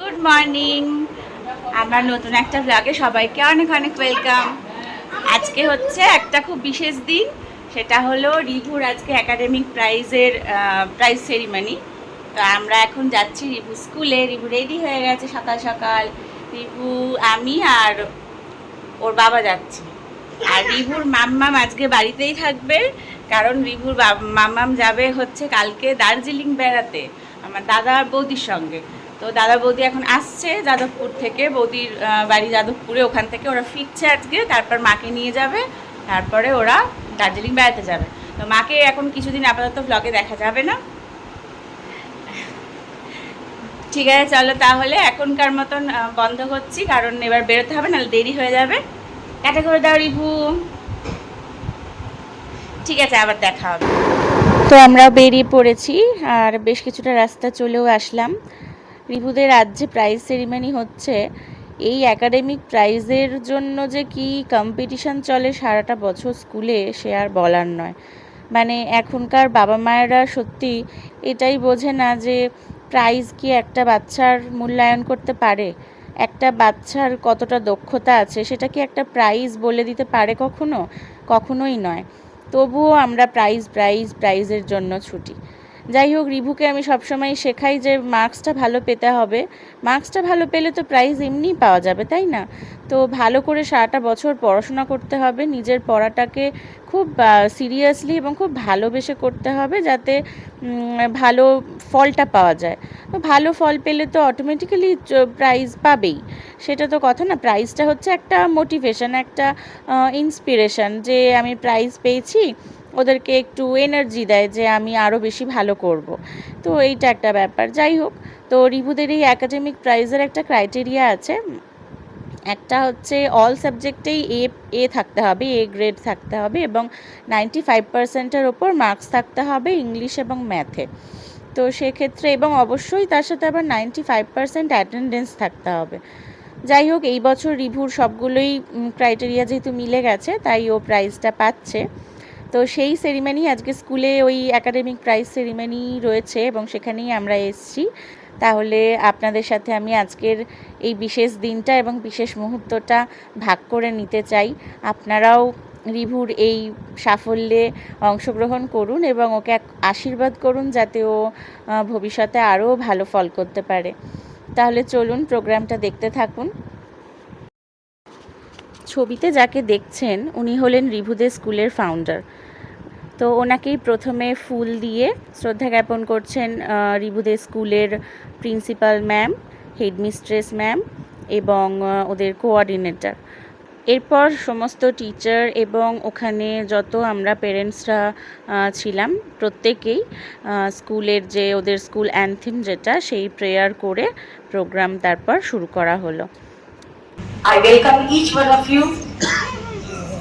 Good morning আমার নতুন একটা ব্লগে সবাইকে অনেক অনেক ওয়েলকাম আজকে হচ্ছে একটা খুব বিশেষ দিন, সেটা হলো রিভুর আজকে একাডেমিক প্রাইজের প্রাইজ সেরিমনি তো আমরা এখন যাচ্ছি রিভু স্কুলে রিভু রেডি হয়ে গেছে সকাল সকাল। রিভু, আমি আর ওর বাবা যাচ্ছি। আর রিভুর মাম্মাম আজকে বাড়িতেই থাকবে, কারণ রিভুর মাম্মাম যাবে হচ্ছে কালকে দার্জিলিং বেড়াতে, আমার দাদা আর বৌদির সঙ্গে। তো দাদা বৌদি এখন আসছে যাদবপুর থেকে। বৌদির বাড়ি যাদবপুরে, ওখান থেকে ওরা ফিরছে আজকে, তারপর মাকে নিয়ে যাবে, তারপরে ওরা দার্জিলিং বেড়াতে যাবে। তো মাকে এখন কিছুদিন আপাতত ব্লগে দেখা যাবে না। ঠিক আছে, চলো তাহলে এখনকার মতন বন্ধ করছি, কারণ এবার বেরোতে হবে, নাহলে দেরি হয়ে যাবে। টাটা করে দাও, রিভু। ঠিক আছে, আবার দেখা হবে। তো আমরা বেরিয়ে পড়েছি, আর বেশ কিছুটা রাস্তা চলেও আসলাম। রিভুদের আজ যে প্রাইজ সেরিমনি হচ্ছে। এই একাডেমিক প্রাইজের জন্য যে কি কম্পিটিশন চলে সারাটা বছর স্কুলে সে আর বলার নয়। মানে এখনকার বাবা মায়েরা সত্যি এটাই বোঝে না যে প্রাইজ কি একটা বাচ্চার মূল্যায়ন করতে পারে? একটা বাচ্চার কতটা দক্ষতা আছে? সেটা কি একটা প্রাইজ বলে দিতে পারে কখনো? কখনোই নয়। তবুও আমরা প্রাইজ প্রাইজ প্রাইজের জন্য ছুটি। যাই হোক, রিভুকে আমি সবসময় শেখাই যে মার্কসটা ভালো পেতে হবে। মার্কসটা ভালো পেলে তো প্রাইজ এমনিই পাওয়া যাবে, তাই না? তো ভালো করে সারাটা বছর পড়াশোনা করতে হবে, নিজের পড়াটাকে খুব সিরিয়াসলি এবং খুব ভালোবেসে করতে হবে যাতে ভালো ফলটা পাওয়া যায়। তো ভালো ফল পেলে তো অটোমেটিক্যালি প্রাইজ পাবেই। সেটা তো কথা না প্রাইজটা হচ্ছে একটা মোটিভেশন একটা ইন্সপিরেশন যে আমি প্রাইজ পেয়েছি ওদেরকে একটু এনার্জি দেয় যে আমি আরও বেশি ভালো করব। তো এইটা একটা ব্যাপার। যাই হোক, তো রিভুদের এই একাডেমিক প্রাইজের একটা ক্রাইটেরিয়া আছে। একটা হচ্ছে অল সাবজেক্টেই এ এ থাকতে হবে এ গ্রেড থাকতে হবে এবং নাইনটি ফাইভ পার্সেন্টের ওপর মার্কস থাকতে হবে ইংলিশ এবং ম্যাথে তো সেক্ষেত্রে এবং অবশ্যই তার সাথে আবার নাইনটি ফাইভ পার্সেন্ট অ্যাটেন্ডেন্স থাকতে হবে। যাই হোক, এই বছর রিভুর সবগুলোই ক্রাইটেরিয়া যেহেতু মিলে গেছে, তাই ও প্রাইজটা পাচ্ছে। তো সেই সেরিমনি আজকে স্কুলে ওই একাডেমিক প্রাইজ সেরিমনি রয়েছে এবং সেখানেই আমরা এসেছি। তাহলে আপনাদের সাথে আমি আজকের এই বিশেষ দিনটা এবং বিশেষ মুহূর্তটা ভাগ করে নিতে চাই। আপনারাও রিভুর এই সাফল্যে অংশগ্রহণ করুন এবং ওকে এক আশীর্বাদ করুন যাতে ও ভবিষ্যতে আরও ভালো ফল করতে পারে। তাহলে চলুন প্রোগ্রামটা দেখতে থাকুন। ছবিতে যাকে দেখছেন, উনি হলেন রিভুদের স্কুলের ফাউন্ডার তো ওনাকেই প্রথমে ফুল দিয়ে শ্রদ্ধা জ্ঞাপন করছেন আহ, রিভুদের স্কুলের প্রিন্সিপাল ম্যাম হেডমিস্ট্রেস ম্যাম এবং ওদের কোঅর্ডিনেটর এরপর সমস্ত টিচার এবং ওখানে যত আমরা পেরেন্টসরা ছিলাম প্রত্যেকেই স্কুলের যে ওদের স্কুল অ্যান্থেম যেটা সেই প্রেয়ার করে প্রোগ্রাম তারপর শুরু করা হলো I welcome each one of you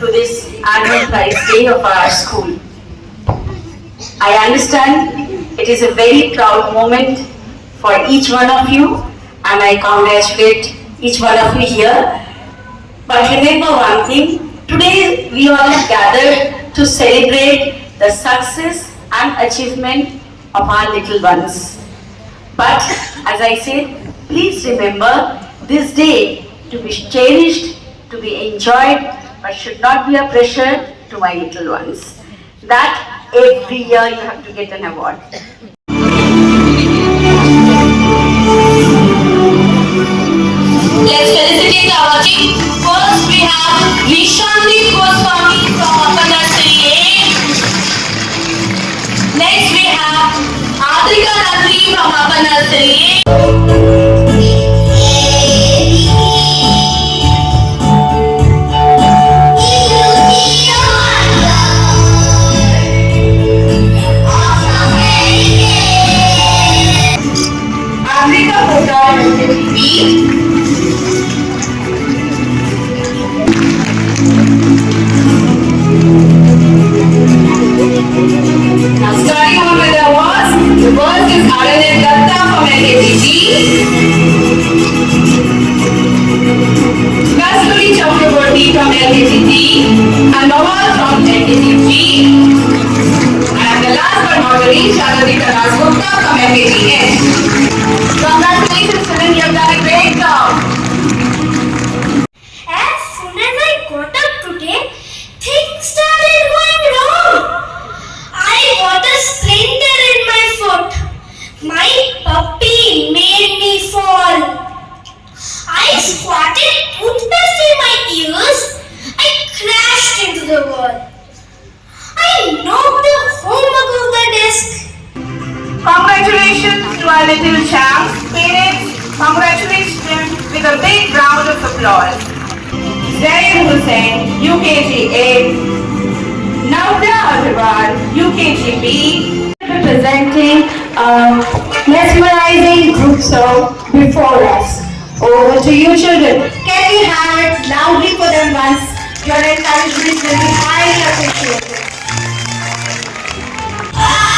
to this annual prize day of our school. I understand it is a very proud moment for each one of you and I congratulate each one of you here. But remember one thing, today we all have gathered to celebrate the success and achievement of our little ones. But as I said, please remember this day to be cherished, to be enjoyed, but should not be a pressure to my little ones. That every year you have to get an award. Let's felicitate our team. First we have Vishanti Goswami from Upper Nursery A. Next we have Adrika Nandri from Upper Nursery A. committee. Hussain, UKG A. Nauda Agarwal, UKG B. Presenting a um, mesmerizing group song before us. Over to you children. Can we have it loudly for them once? Your encouragement will be highly appreciated. Ah!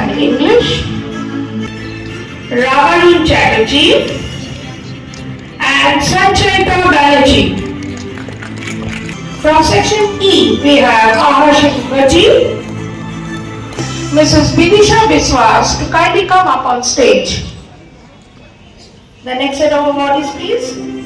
And English. Ravarun Chatterjee and Sanchayita Banerjee. From section E, we have Ahasha Mukherjee, Mrs. Bidisha Biswas to kindly come up on stage. The next set of awardees, please.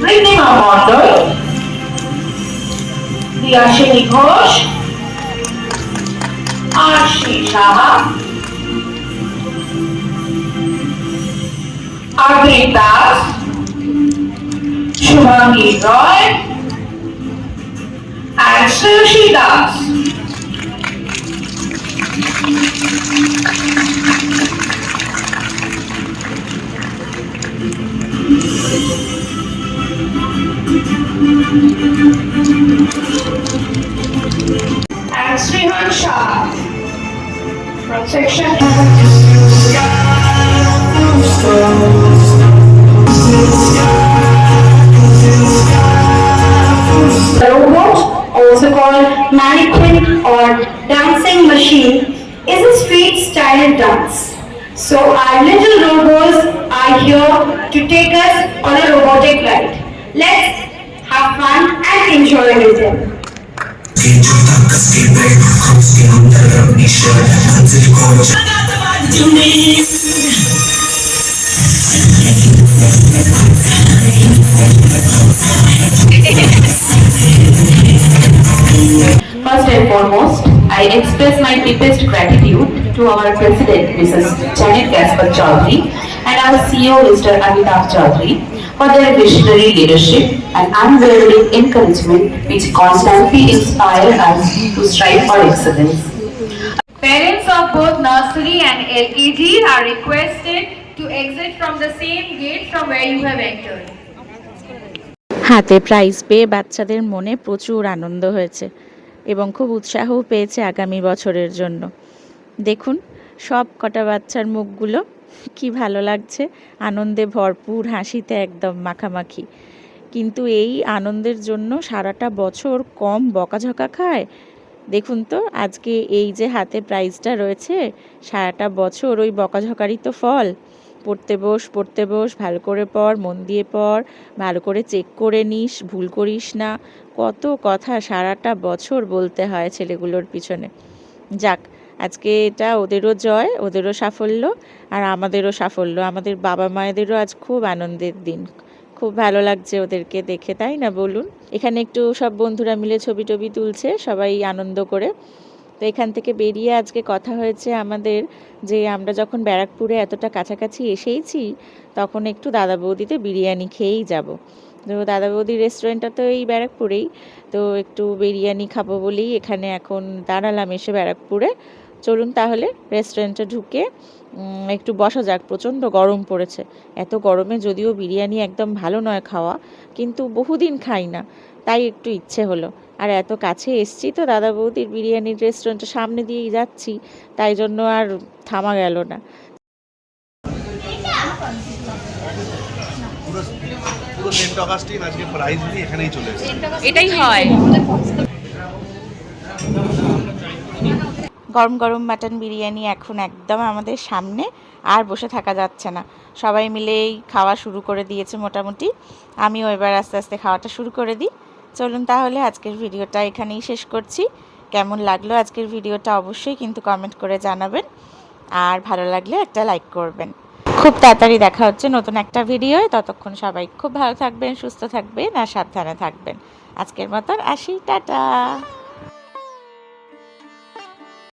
Rinima Mondol, Diyashini Ghosh, Arshi Shah, Adri Das, Shubhangi Roy, and Sushi Das. So our little robots are here to take us on a robotic ride. Let's have fun and enjoy with them. First and foremost, I express my deepest gratitude to our President, Mrs. Janet Gaspar Chaudhary, and our CEO, Mr. Amitabh Chaudhary, for their visionary leadership and unwavering encouragement which constantly inspire us to strive for excellence. Parents of both nursery and LKG are requested to exit from the same gate from where you have entered. হাতে prize পেয়ে বাচ্চাদের মনে প্রচুর আনন্দ হয়েছে এবং খুব উৎসাহও পেয়েছে আগামী বছরের জন্য। দেখুন, সব কটা বাচ্চার মুখগুলো কি ভালো লাগছে। আনন্দে ভরপুর হাসিতে একদম মাখামাখি। কিন্তু এই আনন্দের জন্য সারাটা বছর কম বকাঝকা খায়? দেখুন তো, আজকে এই যে হাতে প্রাইজটা রয়েছে, সারাটা বছর ওই বকাঝকারই তো ফল। পড়তে বস পড়তে বস, ভালো করে পড়, মন দিয়ে পড়, ভালো করে চেক করে নিস, ভুল করিস না। কত কথা সারাটা বছর বলতে হয় ছেলেগুলোর পিছনে। যাক, আজকে এটা ওদেরও জয়, ওদেরও সাফল্য আর আমাদেরও সাফল্য। আমাদের বাবা মায়েদেরও আজ খুব আনন্দের দিন। খুব ভালো লাগছে ওদেরকে দেখে, তাই না বলুন? এখানে একটু সব বন্ধুরা মিলে ছবি টবি তুলছে, সবাই আনন্দ করে। তো এখান থেকে বেরিয়ে আজকে কথা হয়েছে আমাদের যে আমরা যখন ব্যারাকপুরে এতটা কাছাকাছি এসেইছি, তখন একটু দাদা বৌদিতে বিরিয়ানি খেয়েই যাব। তো দাদা বৌদির রেস্টুরেন্টটা তো এই ব্যারাকপুরেই, তো একটু বিরিয়ানি খাব বলেই এখানে এখন দাঁড়ালাম এসে ব্যারাকপুরে। চলুন তাহলে রেস্টুরেন্টে ঢুকে একটু বসা যাক, প্রচণ্ড গরম পড়েছে। এত গরমে যদিও বিরিয়ানি একদম ভালো নয় খাওয়া, কিন্তু বহুদিন খাই না। তাই একটু ইচ্ছে হলো। আর এত কাছে এসছি তো দাদা বৌদির বিরিয়ানির রেস্টুরেন্টের সামনে দিয়েই যাচ্ছি তাই জন্য আর থামা গেল না। এটাই হয়। গরম গরম মাটন বিরিয়ানি এখন একদম আমাদের সামনে আর বসে থাকা যাচ্ছে না। সবাই মিলেই খাওয়া শুরু করে দিয়েছে মোটামুটি। আমিও এবার আস্তে আস্তে খাওয়াটা শুরু করে দিই। চলুন তাহলে আজকের ভিডিওটা এখানেই শেষ করছি। কেমন লাগল আজকের ভিডিওটা অবশ্যই কিন্তু কমেন্ট করে জানাবেন। আর ভালো লাগলে একটা লাইক করবেন। খুব তাড়াতাড়ি দেখা হচ্ছে নতুন একটা ভিডিও ততক্ষণ সবাই খুব ভালো থাকবেন, সুস্থ থাকবেন আর সাবধানে থাকবেন। আজকের মতন আসি, টাটা।